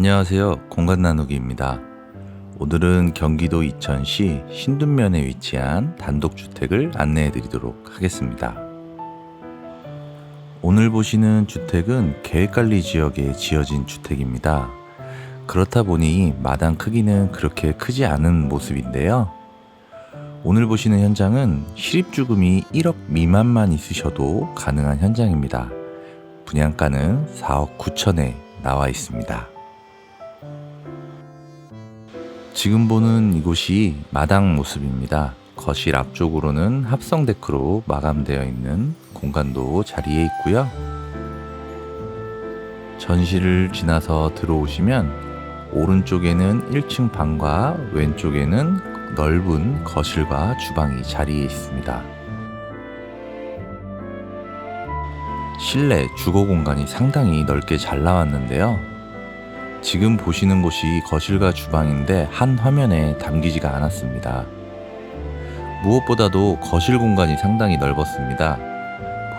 안녕하세요. 공간 나누기입니다. 오늘은 경기도 이천시 신둔면에 위치한 단독주택을 안내해 드리도록 하겠습니다. 오늘 보시는 주택은 계획관리 지역에 지어진 주택입니다. 그렇다 보니 마당 크기는 그렇게 크지 않은 모습인데요. 오늘 보시는 현장은 실입주금이 1억 미만만 있으셔도 가능한 현장입니다. 분양가는 4억 9천에 나와 있습니다. 지금 보는 이곳이 마당 모습입니다. 거실 앞쪽으로는 합성 데크로 마감되어 있는 공간도 자리에 있고요. 전시를 지나서 들어오시면 오른쪽에는 1층 방과 왼쪽에는 넓은 거실과 주방이 자리에 있습니다. 실내 주거 공간이 상당히 넓게 잘 나왔는데요. 지금 보시는 곳이 거실과 주방인데 한 화면에 담기지가 않았습니다. 무엇보다도 거실 공간이 상당히 넓었습니다.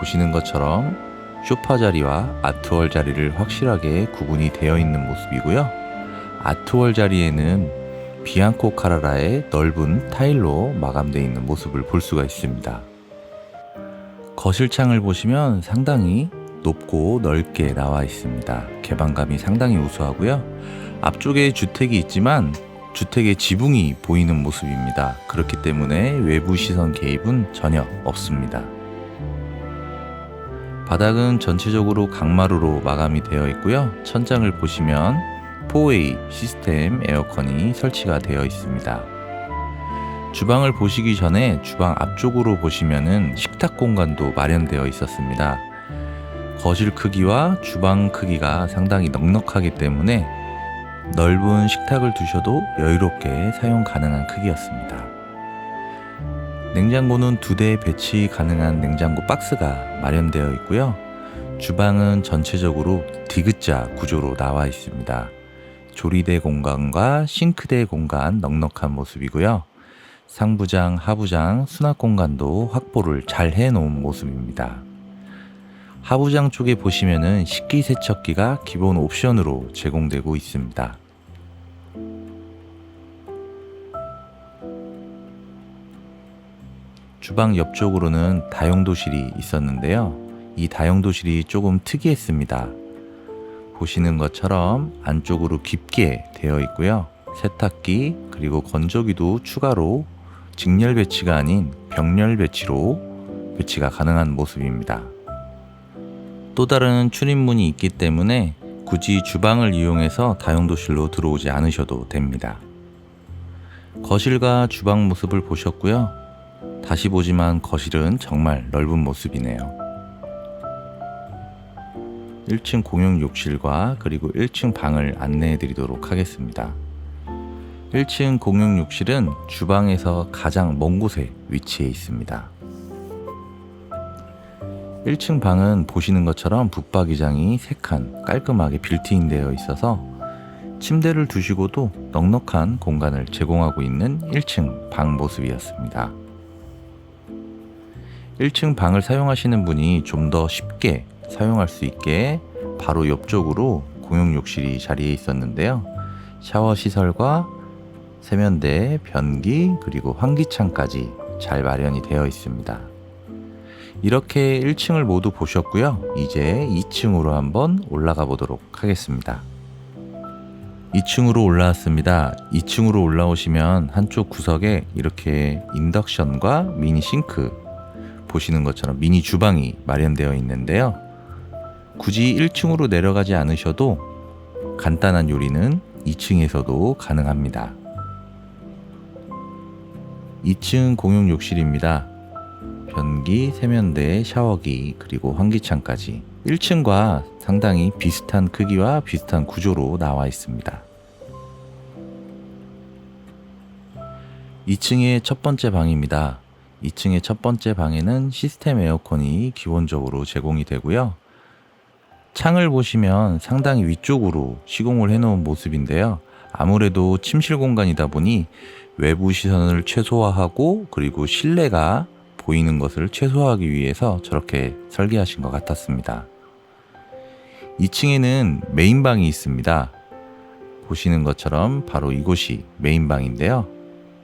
보시는 것처럼 쇼파 자리와 아트월 자리를 확실하게 구분이 되어 있는 모습이고요. 아트월 자리에는 비앙코 카라라의 넓은 타일로 마감되어 있는 모습을 볼 수가 있습니다. 거실 창을 보시면 상당히 높고 넓게 나와 있습니다. 개방감이 상당히 우수하고요. 앞쪽에 주택이 있지만 주택의 지붕이 보이는 모습입니다. 그렇기 때문에 외부 시선 개입은 전혀 없습니다. 바닥은 전체적으로 강마루로 마감이 되어 있고요. 천장을 보시면 4A 시스템 에어컨이 설치가 되어 있습니다. 주방을 보시기 전에 주방 앞쪽으로 보시면은 식탁 공간도 마련되어 있었습니다. 거실 크기와 주방 크기가 상당히 넉넉하기 때문에 넓은 식탁을 두셔도 여유롭게 사용 가능한 크기였습니다. 냉장고는 두 대 배치 가능한 냉장고 박스가 마련되어 있고요. 주방은 전체적으로 디귿자 구조로 나와 있습니다. 조리대 공간과 싱크대 공간 넉넉한 모습이고요. 상부장, 하부장, 수납 공간도 확보를 잘 해놓은 모습입니다. 하부장 쪽에 보시면은 식기세척기가 기본 옵션으로 제공되고 있습니다. 주방 옆쪽으로는 다용도실이 있었는데요. 이 다용도실이 조금 특이했습니다. 보시는 것처럼 안쪽으로 깊게 되어 있고요. 세탁기 그리고 건조기도 추가로 직렬 배치가 아닌 병렬 배치로 배치가 가능한 모습입니다. 또 다른 출입문이 있기 때문에 굳이 주방을 이용해서 다용도실로 들어오지 않으셔도 됩니다. 거실과 주방 모습을 보셨고요. 다시 보지만 거실은 정말 넓은 모습이네요. 1층 공용 욕실과 그리고 1층 방을 안내해 드리도록 하겠습니다. 1층 공용 욕실은 주방에서 가장 먼 곳에 위치해 있습니다. 1층 방은 보시는 것처럼 붙박이장이 3칸 깔끔하게 빌트인 되어 있어서 침대를 두시고도 넉넉한 공간을 제공하고 있는 1층 방 모습이었습니다. 1층 방을 사용하시는 분이 좀 더 쉽게 사용할 수 있게 바로 옆쪽으로 공용 욕실이 자리해 있었는데요. 샤워 시설과 세면대, 변기, 그리고 환기창까지 잘 마련이 되어 있습니다. 이렇게 1층을 모두 보셨고요. 이제 2층으로 한번 올라가 보도록 하겠습니다. 2층으로 올라왔습니다. 2층으로 올라오시면 한쪽 구석에 이렇게 인덕션과 미니 싱크 보시는 것처럼 미니 주방이 마련되어 있는데요. 굳이 1층으로 내려가지 않으셔도 간단한 요리는 2층에서도 가능합니다. 2층 공용 욕실입니다. 변기, 세면대, 샤워기, 그리고 환기창까지 1층과 상당히 비슷한 크기와 비슷한 구조로 나와 있습니다. 2층의 첫 번째 방입니다. 2층의 첫 번째 방에는 시스템 에어컨이 기본적으로 제공이 되고요. 창을 보시면 상당히 위쪽으로 시공을 해놓은 모습인데요. 아무래도 침실 공간이다 보니 외부 시선을 최소화하고 그리고 실내가 보이는 것을 최소화하기 위해서 저렇게 설계하신 것 같았습니다. 2층에는 메인방이 있습니다. 보시는 것처럼 바로 이곳이 메인방인데요.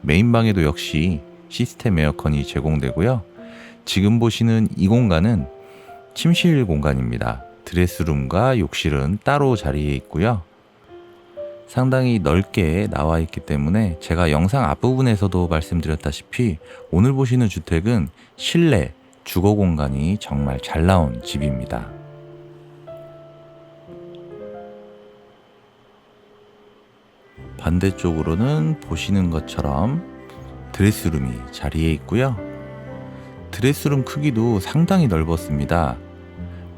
메인방에도 역시 시스템 에어컨이 제공되고요. 지금 보시는 이 공간은 침실 공간입니다. 드레스룸과 욕실은 따로 자리에 있고요. 상당히 넓게 나와 있기 때문에 제가 영상 앞부분에서도 말씀드렸다시피 오늘 보시는 주택은 실내 주거 공간이 정말 잘 나온 집입니다. 반대쪽으로는 보시는 것처럼 드레스룸이 자리에 있고요. 드레스룸 크기도 상당히 넓었습니다.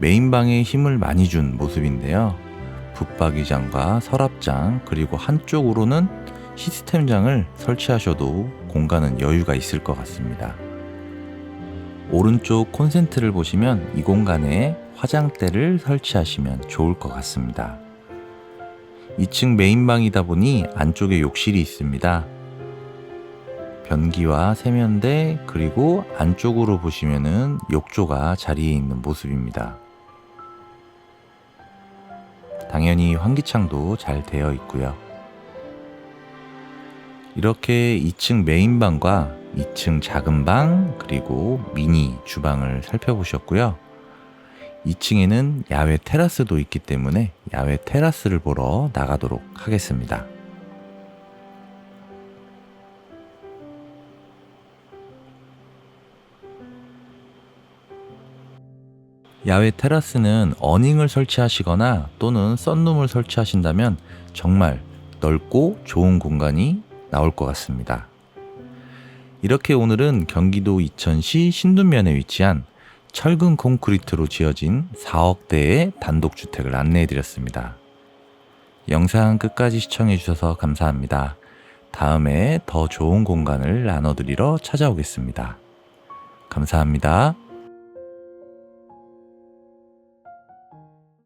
메인방에 힘을 많이 준 모습인데요. 붙박이장과 서랍장 그리고 한쪽으로는 시스템장을 설치하셔도 공간은 여유가 있을 것 같습니다. 오른쪽 콘센트를 보시면 이 공간에 화장대를 설치하시면 좋을 것 같습니다. 2층 메인방이다 보니 안쪽에 욕실이 있습니다. 변기와 세면대 그리고 안쪽으로 보시면은 욕조가 자리에 있는 모습입니다. 당연히 환기창도 잘 되어 있고요. 이렇게 2층 메인방과 2층 작은 방 그리고 미니 주방을 살펴보셨고요. 2층에는 야외 테라스도 있기 때문에 야외 테라스를 보러 나가도록 하겠습니다. 야외 테라스는 어닝을 설치하시거나 또는 썬룸을 설치하신다면 정말 넓고 좋은 공간이 나올 것 같습니다. 이렇게 오늘은 경기도 이천시 신둔면에 위치한 철근 콘크리트로 지어진 4억대의 단독주택을 안내해 드렸습니다. 영상 끝까지 시청해 주셔서 감사합니다. 다음에 더 좋은 공간을 나눠드리러 찾아오겠습니다. 감사합니다.